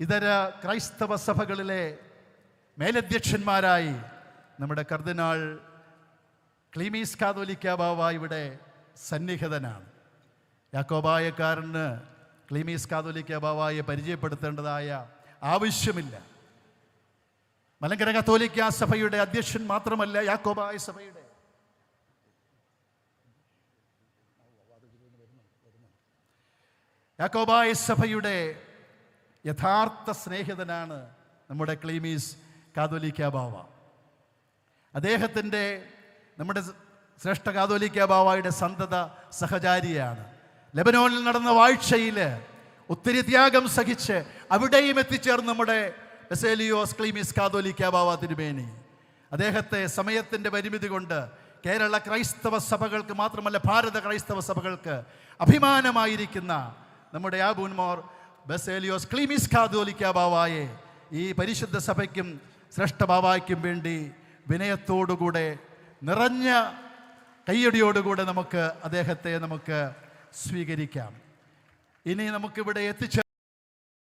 ഇതര ക്രൈസ്തവ സഭകളിലെ മേലധ്യക്ഷന്മാരായി നമ്മുടെ കർദിനാൾ ക്ലീമീസ് കാതോലിക്ക ബാവ ഇവിടെ സന്നിഹിതനാണ്. യാക്കോബായക്കാരന് ക്ലീമീസ് കാതോലിക്ക ബാവായെ പരിചയപ്പെടുത്തേണ്ടതായ ആവശ്യമില്ല. മലങ്കര കത്തോലിക്ക സഭയുടെ അധ്യക്ഷൻ മാത്രമല്ല യാക്കോബായ സഭയുടെ. യാക്കോബായ സഭയുടെ യഥാർത്ഥ സ്നേഹിതനാണ് നമ്മുടെ ക്ലീമീസ് കാതോലിക്ക ബാവ. അദ്ദേഹത്തിന്റെ നമ്മുടെ ശ്രേഷ്ഠ കാതോലിക്ക ബാവായുടെ സന്തത സഹചാരിയാണ്. ലബനോനിൽ നടന്ന വാഴ്ചയിൽ ഒത്തിരി ത്യാഗം സഹിച്ച് അവിടെയും എത്തിച്ചേർന്ന് നമ്മുടെ ബെസേലിയോസ് ക്ലീമീസ് കാതോലിക്ക ബാവ തിരുമേനി. അദ്ദേഹത്തെ സമയത്തിന്റെ പരിമിതി കൊണ്ട് കേരള ക്രൈസ്തവ സഭകൾക്ക് മാത്രമല്ല ഭാരത ക്രൈസ്തവ സഭകൾക്ക് അഭിമാനമായിരിക്കുന്ന നമ്മുടെ ആബൂൻമോർ ബസേലിയോസ് ക്ലീമിസ് കാതോലിക്ക ബാവായെ ഈ പരിശുദ്ധ സഭയ്ക്കും ശ്രേഷ്ഠ ബാവായ്ക്കും വേണ്ടി വിനയത്തോടുകൂടെ നിറഞ്ഞ കയ്യടിയോടുകൂടെ നമുക്ക് അദ്ദേഹത്തെ നമുക്ക് സ്വീകരിക്കാം. ഇനി നമുക്കിവിടെ എത്തിച്ചേർ